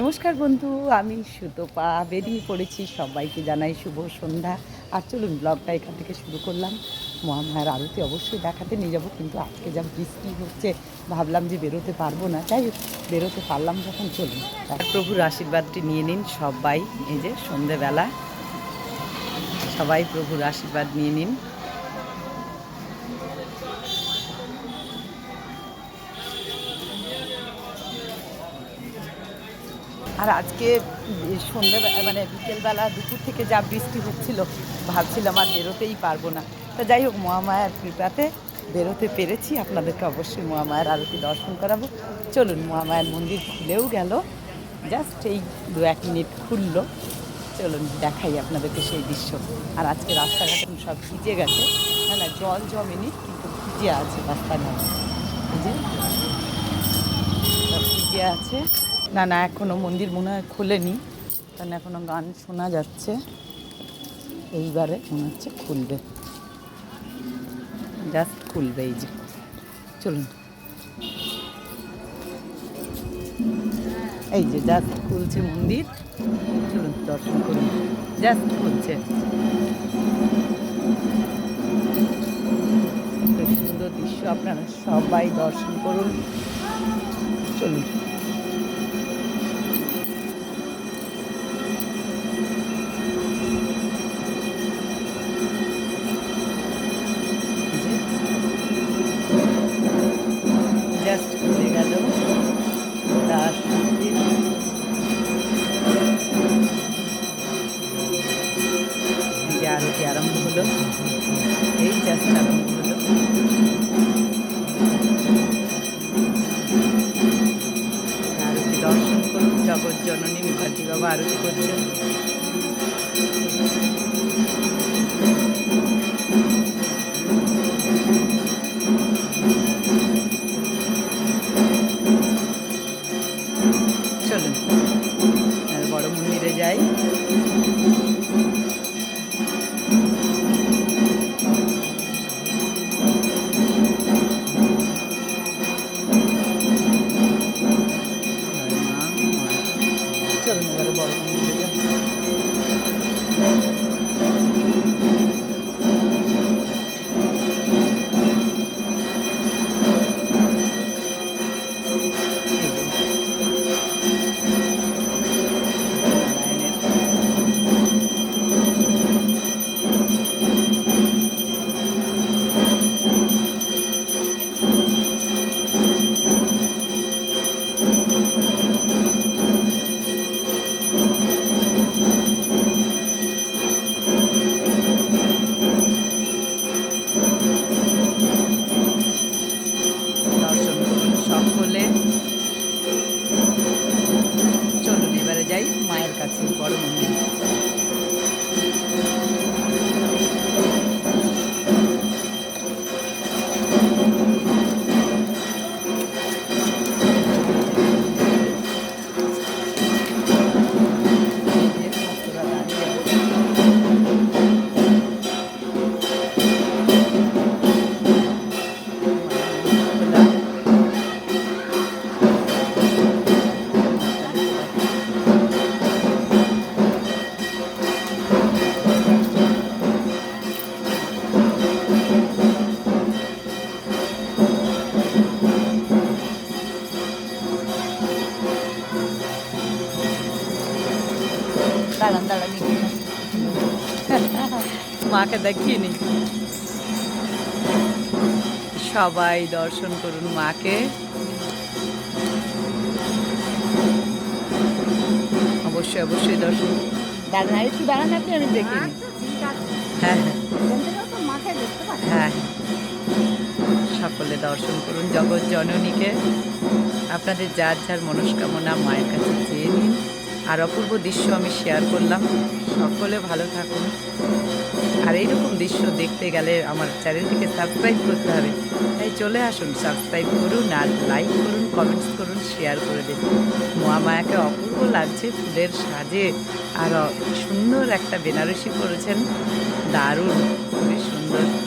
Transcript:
নমস্কার বন্ধু, আমি সুতপা। বেরিয়ে পড়েছি সবাইকে জানাই শুভ সন্ধ্যা। আর চলুন ব্লগটা এখান থেকে শুরু করলাম। মহামায়ার আরতি অবশ্যই দেখাতে নিয়ে যাব, কিন্তু আজকে যা বৃষ্টি হচ্ছে, ভাবলাম যে বেরোতে পারব না। যাই হোক, বেরোতে পারলাম যখন, চলুন। প্রভুর আশীর্বাদটি নিয়ে নিন সবাই, এই যে সন্ধেবেলা। সবাই প্রভুর আশীর্বাদ নিয়ে নিন। আর আজকে সন্ধ্যে মানে বিকেলবেলা দুপুর থেকে যা বৃষ্টি হচ্ছিল, ভাবছিলাম আর বেরোতেই পারব না। তা যাই হোক, মহামায়ার কৃপাতে বেরোতে পেরেছি। আপনাদেরকে অবশ্যই মহামায়ার আরতি দর্শন করাবো। চলুন, মহামায়ার মন্দির খুলেও গেল। জাস্ট এই দু এক মিনিট খুললো। চলুন, দেখাই আপনাদেরকে সেই দৃশ্য। আর আজকে রাস্তাঘাট সব ভিজে গেছে। না না, জল জমেনি, কিন্তু ভিজে আছে রাস্তাঘাট। ভিজে আছে। না না এখনও মন্দির মনে হয় খোলেনি। কারণ এখনও গান শোনা যাচ্ছে। এইবারে মনে হচ্ছে খুলবে। জাস্ট খুলবে এই যে। চলুন। এই যে জাস্ট খুলছে মন্দির। চলুন, দর্শন করুন। জাস্ট খুলছে। সুন্দর দৃশ্য, আপনারা সবাই দর্শন করুন। চলুন। যে আরম্ভ হলো। এই জাস্ট আরম্ভ হলো। আরতি দর্শন করুন, জগৎ জননী মুখার্জি বাবা আরতি করছেন। মায়ের কাছে দাঁড়ান দাঁড়ান মাকে দেখিয়ে নি সবাই দর্শন করুন মাকে। অবশ্যই অবশ্যই দর্শন। দাঁড়ান আর একটু দাঁড়ান আপনি আমি দেখি হ্যাঁ হ্যাঁ হ্যাঁ। সকলে দর্শন করুন জগৎ জননীকে। আপনাদের যার যার মনস্কামনা মায়ের কাছে চেয়ে নিন। আর অপূর্ব দৃশ্য আমি শেয়ার করলাম। সকলে ভালো থাকুন। আর এইরকম দৃশ্য দেখতে গেলে আমার চ্যানেলটিকে সাবস্ক্রাইব করতে হবে। তাই চলে আসুন সাবস্ক্রাইব করুন আর লাইক করুন কমেন্টস করুন শেয়ার করে দিন। মহামায়াকে অপূর্ব লাগছে ফুলের সাজে। আর সুন্দর একটা বেনারসি করেছেন দারুণ, খুবই সুন্দর।